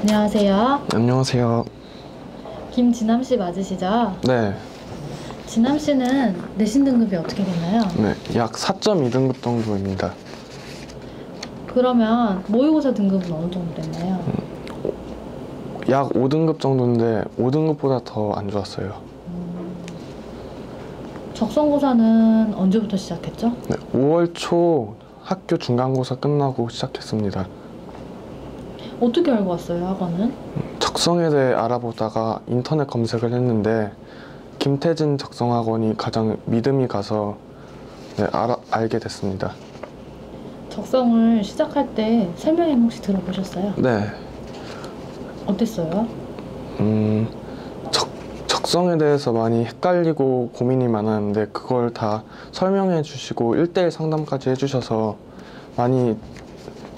안녕하세요. 안녕하세요. 김진남 씨 맞으시죠? 네, 진남 씨는 내신 등급이 어떻게 되나요? 네, 약 4.2등급 정도입니다. 그러면 모의고사 등급은 어느 정도 됐나요? 약 5등급 정도인데 5등급보다 더 안 좋았어요. 적성고사는 언제부터 시작했죠? 네, 5월 초 학교 중간고사 끝나고 시작했습니다. 어떻게 알고 왔어요, 학원은? 적성에 대해 알아보다가 인터넷 검색을 했는데 김태진 적성학원이 가장 믿음이 가서 네, 알아, 알게 됐습니다. 적성을 시작할 때 설명회 혹시 들어보셨어요? 네, 어땠어요? 음, 적, 적성에 대해서 많이 헷갈리고 고민이 많았는데 그걸 다 설명해 주시고 1대1 상담까지 해주셔서 많이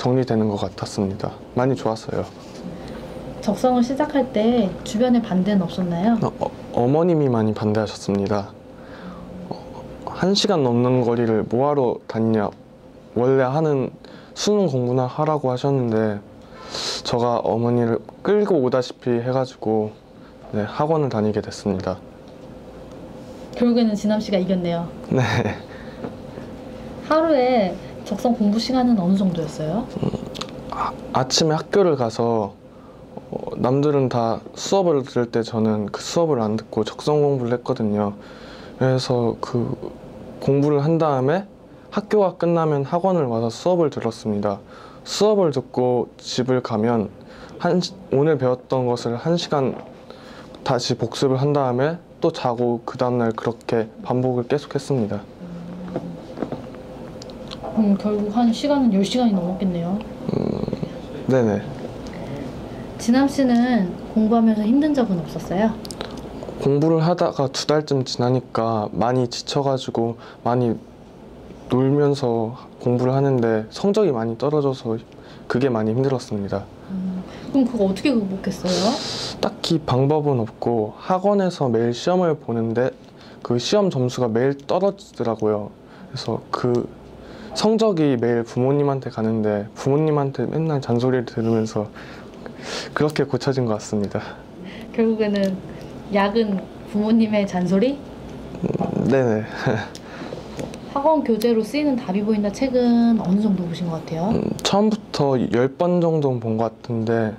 정리되는 것 같았습니다. 많이 좋았어요. 적성을 시작할 때 주변에 반대는 없었나요? 어, 어머님이 많이 반대하셨습니다. 어, 한 시간 넘는 거리를 뭐하러 다니냐. 원래 하는 수능 공부나 하라고 하셨는데 저가 어머니를 끌고 오다시피 해가지고 네, 학원을 다니게 됐습니다. 결국에는 진남 씨가 이겼네요. 네. 하루에 적성 공부 시간은 어느 정도였어요? 아, 아침에 학교를 가서 어, 남들은 다 수업을 들을 때 저는 그 수업을 안 듣고 적성 공부를 했거든요. 그래서 그 공부를 한 다음에 학교가 끝나면 학원을 와서 수업을 들었습니다. 수업을 듣고 집을 가면 한 시- 오늘 배웠던 것을 한 시간 다시 복습을 한 다음에 또 자고 그 다음날 그렇게 반복을 계속했습니다. 음, 결국 한 시간은 10시간이 넘었겠네요. 네네. 진남 씨는 공부하면서 힘든 적은 없었어요? 공부를 하다가 두 달쯤 지나니까 많이 지쳐가지고 많이 놀면서 공부를 하는데 성적이 많이 떨어져서 그게 많이 힘들었습니다. 그럼 그거 어떻게 극복했어요? 딱히 방법은 없고 학원에서 매일 시험을 보는데 그 시험 점수가 매일 떨어지더라고요. 그래서 그 성적이 매일 부모님한테 가는데 부모님한테 맨날 잔소리를 들으면서 그렇게 고쳐진 것 같습니다. 결국에는 약은 부모님의 잔소리? 네네. 학원 교재로 쓰이는 답이 보인다 책은 어느 정도 보신 것 같아요? 음, 처음부터 10번 정도는 본것 같은데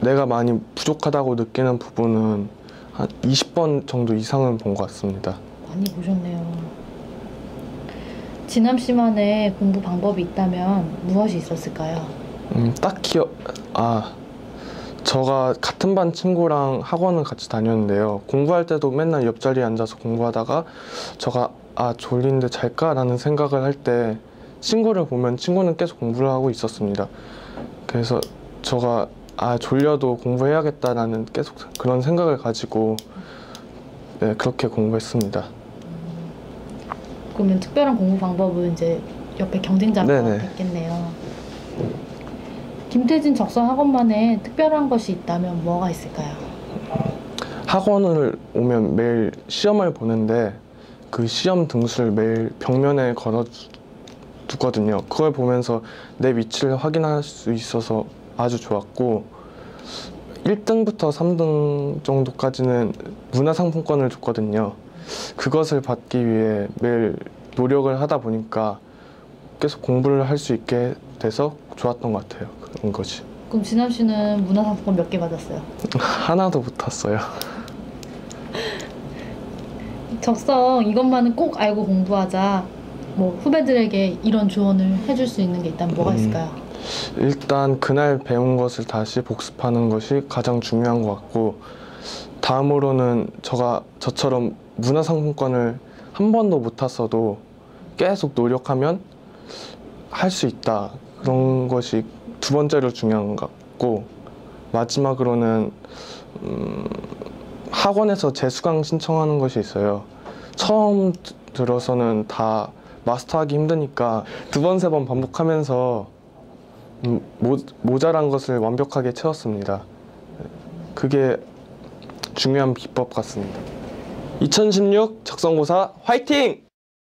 내가 많이 부족하다고 느끼는 부분은 한 20번 정도 이상은 본 것 같습니다. 많이 보셨네요. 진남 씨만의 공부 방법이 있다면 무엇이 있었을까요? 음, 딱히 어- 아 저가 같은 반 친구랑 학원을 같이 다녔는데요. 공부할 때도 맨날 옆자리에 앉아서 공부하다가 저가 아 졸린데 잘까라는 생각을 할 때 친구를 보면 친구는 계속 공부를 하고 있었습니다. 그래서 저가 아 졸려도 공부해야겠다라는 계속 그런 생각을 가지고 네, 그렇게 공부했습니다. 그러면 특별한 공부 방법은 이제 옆에 경쟁자가 네네. 있겠네요. 김태진 적성 학원만에 특별한 것이 있다면 뭐가 있을까요? 학원을 오면 매일 시험을 보는데 그 시험 등수를 매일 벽면에 걸어 두거든요. 그걸 보면서 내 위치를 확인할 수 있어서 아주 좋았고 1등부터 3등 정도까지는 문화상품권을 줬거든요. 그것을 받기 위해 매일 노력을 하다 보니까 계속 공부를 할 수 있게 돼서 좋았던 것 같아요. 그런 것이. 그럼 진남 씨는 문화상품권 몇 개 받았어요? 하나도 못 탔어요. 적성 이것만은 꼭 알고 공부하자. 뭐 후배들에게 이런 조언을 해줄 수 있는 게 있다면 뭐가 음. 있을까요? 일단 그날 배운 것을 다시 복습하는 것이 가장 중요한 것 같고 다음으로는 저가 저처럼 문화상품권을 한 번도 못 탔어도 계속 노력하면 할 수 있다 그런 것이 두 번째로 중요한 것 같고 마지막으로는 음, 학원에서 재수강 신청하는 것이 있어요 처음 드- 들어서는 다 마스터하기 힘드니까 두 번 세 번 반복하면서 음, 모, 모자란 것을 완벽하게 채웠습니다. 그게 중요한 비법 같습니다. 2016 적성고사 화이팅!